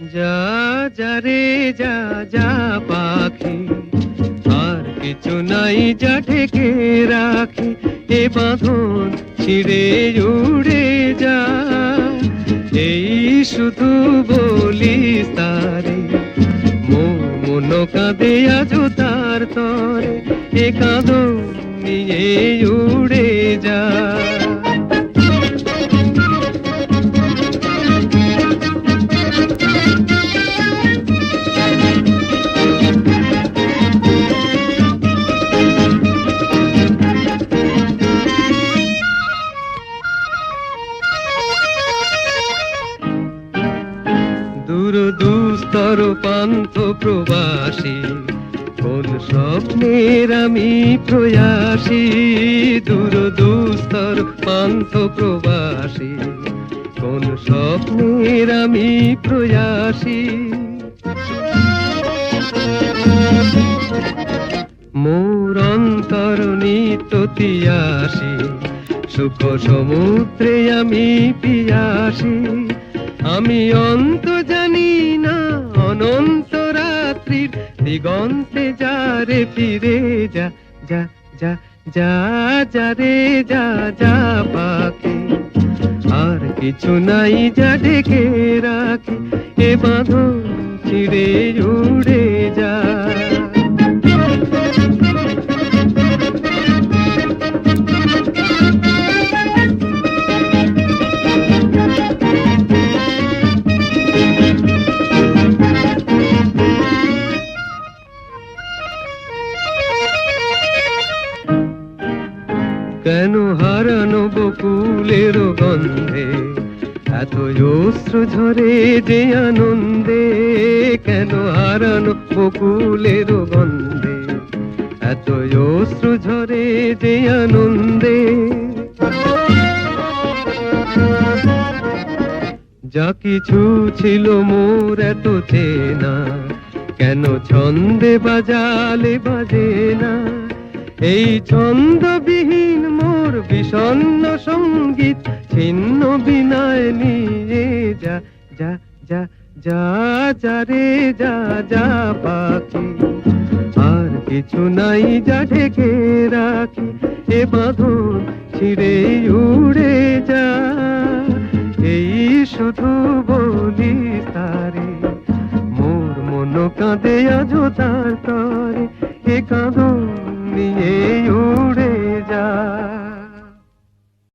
যা যা রে, যা যা পাখি। আর কিছু নাই যা ঢেকে রাখি। এ বাঁধন ছিঁড়ে উড়ে যা। এই শুধু বলিস তারে মন কাঁদে আজ তার তরে। এ কাঁদো নিয়ে উড়ে দূর দুস্তর পান্থ প্রবাসী, কোন স্বপ্নের আমি প্রয়াসী। দূর দুস্তর পান্থ প্রবাসী, কোন স্বপ্নের আমি প্রয়াসী। মোর অন্তর নিত্যতিয়াসী সুখ সমুদ্রে আমি পিয়াসী। আমি অন্ত জানি না, অনন্ত রাত্রির দিগন্তে যা রে ফিরে যা যা যা যা যা রে, যা যা পাখি। আর কিছু নাই যা ডেকে রাখি, এ বাঁধন ছিঁড়ে কেন হারানো বকুলের গন্ধে? এত অশ্রু ঝরে যে আনন্দে কেন হারানো বকুলের গন্ধে? এত অশ্রু ঝরে যে আনন্দে? যা কিছু ছিল মোর এত চেনা, কেন ছন্দে বাজালে বাজে না? এই ছন্দবিহীন মোর বিষণ্ণ সংগীত, ছিন্ন বিনয় নিয়ে যা যা যা যা যা রে, যা যা পাখি। আর কিছু নাই যা ঢেকে রাখি, এ বাঁধন ছিঁড়ে উড়ে যা। এই শুধু বলি তারে, মোর মন কাঁদে আজ তার তরে।